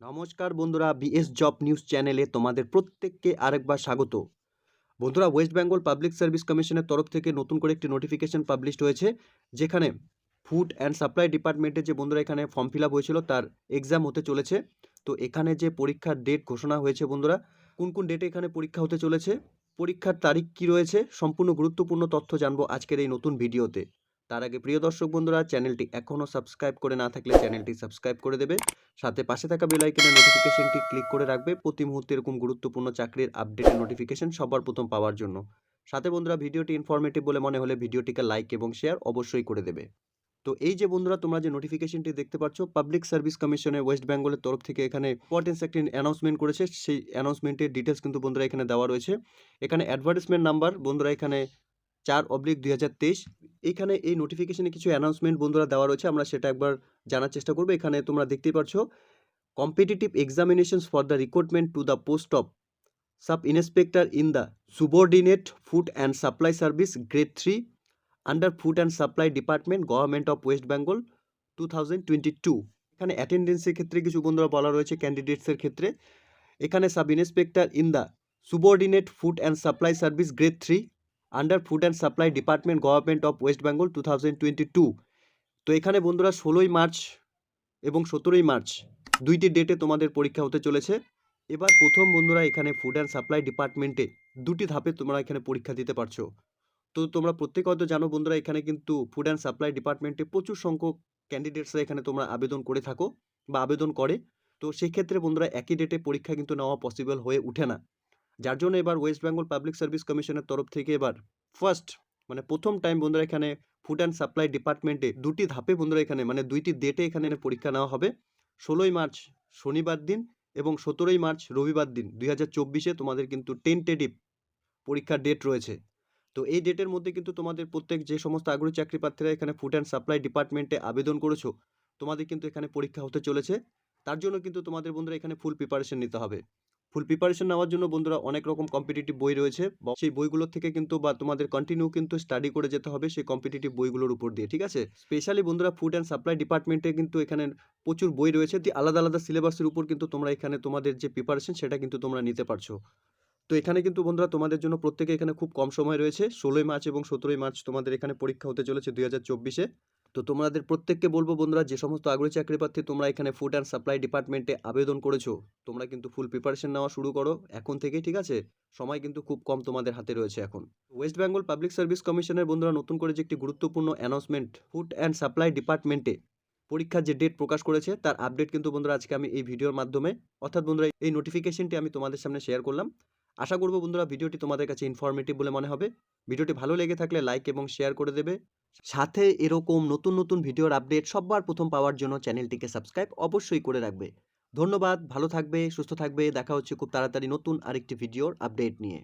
নমস্কার বন্ধুরা BS job news চ্যানেলে তোমাদের প্রত্যেককে আরেকবার স্বাগত। বন্ধুরা ওয়েস্ট বেঙ্গল পাবলিক সার্ভিস কমিশনের তরফ থেকে নতুন করে একটি নোটিফিকেশন পাবলিশড হয়েছে, যেখানে ফুড অ্যান্ড সাপ্লাই ডিপার্টমেন্টে যে বন্ধুরা এখানে ফর্ম ফিল হয়েছিল, তার এক্সাম হতে চলেছে। তো এখানে যে পরীক্ষার ডেট ঘোষণা হয়েছে বন্ধুরা, কোন কোন ডেটে এখানে পরীক্ষা হতে চলেছে, পরীক্ষার তারিখ কি রয়েছে, সম্পূর্ণ গুরুত্বপূর্ণ তথ্য জানব আজকের এই নতুন ভিডিওতে তার আগে প্রিয় দর্শক বন্ধুরা চ্যানেলটি এখনও সাবস্ক্রাইব করে না থাকলে চ্যানেলটি সাবস্ক্রাইব করে দেবে। সাথে পাশে থাকা বেল আইকনের নোটিফিকেশনটি ক্লিক করে রাখবে। প্রতি মুহূর্তে এরকম গুরুত্বপূর্ণ চাকরির আপডেটের নোটিফিকেশন সবার প্রথম পাওয়ার জন্য। সাথে বন্ধুরা, ভিডিওটি ইনফরমেটিভ বলে মনে হলে ভিডিওটিকে লাইক এবং শেয়ার অবশ্যই করে দেবে। তো এই যে বন্ধুরা, তোমরা যে নোটিফিকেশনটি দেখতে পাচ্ছ পাবলিক সার্ভিস কমিশনের ওয়েস্ট বেঙ্গলের তরফ থেকে এখানে ইম্পর্টেন্স একটি অ্যানাউন্সমেন্ট করেছে। সেই অ্যানাউন্সমেন্টের ডিটেলস কিন্তু বন্ধুরা এখানে দেওয়া রয়েছে। এখানে অ্যাডভার্টাইজমেন্ট নাম্বার বন্ধুরা এখানে চার অবলিক দুই হাজার তেইশ। এইখানে এই নোটিফিকেশনে কিছু অ্যানাউন্সমেন্ট বন্ধুরা দেওয়া রয়েছে, আমরা সেটা একবার জানার চেষ্টা করব। এখানে তোমরা দেখতেই পাচ্ছ competitive examinations for the recruitment to the post of sub inspector in the subordinate food and supply service grade 3 under food and supply department, government of west bengal 2022 এখানে অ্যাটেন্ডেন্সের ক্ষেত্রে কিছু বন্ধুরা বলা রয়েছে ক্যান্ডিডেটসের ক্ষেত্রে। এখানে sub inspector in the subordinate food and supply service grade three under food and supply department government of West Bengal two thousand twenty two তো এখানে বন্ধুরা ষোলোই মার্চ এবং সতেরোই মার্চ দুইটি ডেটে তোমাদের পরীক্ষা হতে চলেছে। এবার প্রথম বন্ধুরা এখানে ফুড অ্যান্ড সাপ্লাই ডিপার্টমেন্টে দুটি ধাপে তোমরা এখানে পরীক্ষা দিতে পারছ। তো তোমরা প্রত্যেকে হয়তো জানো বন্ধুরা এখানে কিন্তু ফুড অ্যান্ড সাপ্লাই ডিপার্টমেন্টে প্রচুর সংখ্যক ক্যান্ডিডেটসরা এখানে তোমরা আবেদন করে থাকো বা আবেদন করে। তো সেই ক্ষেত্রে বন্ধুরা একই ডেটে পরীক্ষা কিন্তু নেওয়া পসিবল হয়ে ওঠে না। যার জন্য এবার ওয়েস্ট বেঙ্গল পাবলিক সার্ভিস কমিশনের তরফ থেকে এবার ফার্স্ট মানে প্রথম টাইম বন্ধুরা এখানে ফুড অ্যান্ড সাপ্লাই ডিপার্টমেন্টে দুটি ধাপে বন্ধুরা এখানে মানে দুইটি ডেটে এখানে পরীক্ষা নেওয়া হবে। ষোলোই মার্চ শনিবার দিন এবং সতেরোই মার্চ রবিবার দিন দুই হাজার চব্বিশে তোমাদের কিন্তু টেন্টেটিভ পরীক্ষার ডেট রয়েছে। তো এই ডেটের মধ্যে কিন্তু তোমাদের প্রত্যেক যে সমস্ত আগ্রহী চাকরি প্রার্থীরা এখানে ফুড অ্যান্ড সাপ্লাই ডিপার্টমেন্টে আবেদন করেছ, তোমাদের কিন্তু এখানে পরীক্ষা হতে চলেছে। তার জন্য কিন্তু তোমাদের বন্ধুরা এখানে ফুল প্রিপারেশন নিতে হবে। ফুল প্রিপারেশন নেওয়ার জন্য বন্ধুরা অনেক রকম কম্পিটিটিভ বই রয়েছে। সেই বইগুলোর থেকে কিন্তু বা তোমাদের কন্টিনিউ কিন্তু স্টাডি করে যেতে হবে সেই কম্পিটিটিভ বইগুলোর উপর দিয়ে, ঠিক আছে? স্পেশালি বন্ধুরা ফুড অ্যান্ড সাপ্লাই ডিপার্টমেন্টে কিন্তু এখানে প্রচুর বই রয়েছে। আলাদা আলাদা সিলেবাসের উপর কিন্তু তোমরা এখানে তোমাদের যে প্রিপারেশন সেটা কিন্তু তোমরা নিতে পারছ। তো এখানে কিন্তু বন্ধুরা তোমাদের জন্য প্রত্যেকে এখানে খুব কম সময় রয়েছে। ষোলোই মার্চ এবং সতেরোই মার্চ তোমাদের এখানে পরীক্ষা হতে চলেছে দুই হাজার চব্বিশে। তো তোমাদের প্রত্যেককে বলব বন্ধুরা, যে সমস্ত আগ্রহী চাকরি প্রার্থী তোমরা এখানে ফুড অ্যান্ড সাপ্লাই ডিপার্টমেন্টে আবেদন করেছ, তোমরা কিন্তু ফুল প্রিপারেশন নেওয়া শুরু করো এখন থেকেই, ঠিক আছে? সময় কিন্তু খুব কম তোমাদের হাতে রয়েছে এখন। ওয়েস্ট বেঙ্গল পাবলিক সার্ভিস কমিশনের বন্ধুরা, নতুন করে যে একটি গুরুত্বপূর্ণ অ্যানাউন্সমেন্ট ফুড অ্যান্ড সাপ্লাই ডিপার্টমেন্টে পরীক্ষার যে ডেট প্রকাশ করেছে, তার আপডেট কিন্তু বন্ধুরা আজকে আমি এই ভিডিওর মাধ্যমে, অর্থাৎ বন্ধুরা, এই নোটিফিকেশনটি আমি তোমাদের সামনে শেয়ার করলাম। আশা করব বন্ধুরা, ভিডিওটি তোমাদের কাছে ইনফরমেটিভ বলে মনে হবে। ভিডিওটি ভালো লেগে থাকলে লাইক এবং শেয়ার করে দেবে। সাথে এরকম নতুন নতুন ভিডিওর আপডেট সববার প্রথম পাওয়ার জন্য চ্যানেলটিকে সাবস্ক্রাইব অবশ্যই করে রাখবে। ধন্যবাদ, ভালো থাকবে, সুস্থ থাকবে। দেখা হচ্ছে খুব তাড়াতাড়ি নতুন আরেকটি ভিডিওর আপডেট নিয়ে।